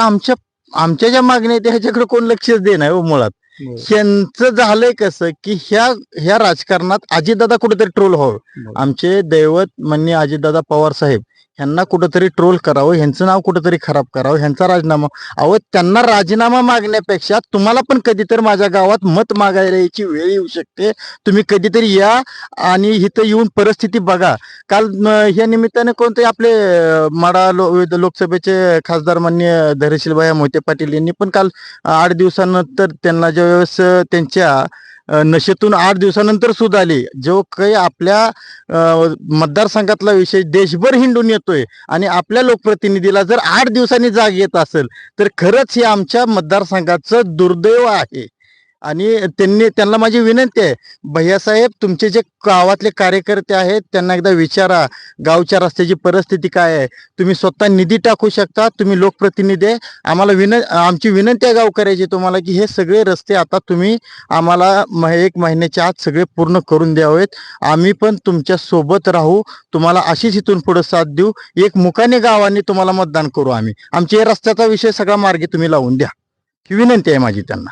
आमच्या आमच्या ज्या मागण्या आहेत ह्याच्याकडे कोण लक्षच देणार हो मुळात. ह्यांचं झालंय कसं की ह्या ह्या राजकारणात अजितदादा कुठेतरी ट्रोल व्हावं. आमचे दैवत मान्य अजितदादा पवार साहेब ह्यांना कुठंतरी ट्रोल करावं ह्यांचं नाव कुठंतरी खराब करावं ह्यांचा राजीनामा. अहो त्यांना राजीनामा मागण्यापेक्षा तुम्हाला पण कधीतरी माझ्या गावात मत मागायला यायची वेळ येऊ शकते. तुम्ही कधीतरी या आणि इथं येऊन परिस्थिती बघा. काल या ह्या निमित्ताने कोणते आपले माडा लो, लोकसभेचे खासदार मान्य धैर्यशीलभाई मोहिते पाटील यांनी पण काल आठ दिवसानंतर त्यांना ज्यावेळेस त्यांच्या नशेतून आठ दिवसानंतर सुद्धा आली. जो काही आपल्या मतदारसंघातला विषय देशभर हिंडून येतोय आणि आपल्या लोकप्रतिनिधीला जर आठ दिवसांनी जाग येत असेल तर खरंच हे आमच्या मतदारसंघाचं दुर्दैव आहे. आणि त्यांनी त्यांना माझी विनंती आहे भैयासाहेब तुमचे जे गावातले कार्यकर्ते आहेत त्यांना एकदा विचारा गावच्या रस्त्याची परिस्थिती काय आहे. तुम्ही स्वतः निधी टाकू शकता तुम्ही लोकप्रतिनिधी आहे. आम्हाला विन आमची विनंती आहे गावकऱ्याची तुम्हाला की हे सगळे रस्ते आता तुम्ही आम्हाला एक महिन्याच्या आत सगळे पूर्ण करून द्यावेत. आम्ही पण तुमच्यासोबत राहू तुम्हाला अशीच इथून पुढे साथ देऊ. एक मुकाने गावाने तुम्हाला मतदान करू आम्ही. आमच्या या रस्त्याचा विषय सगळा मार्गे तुम्ही लावून द्या. ही विनंती आहे माझी त्यांना.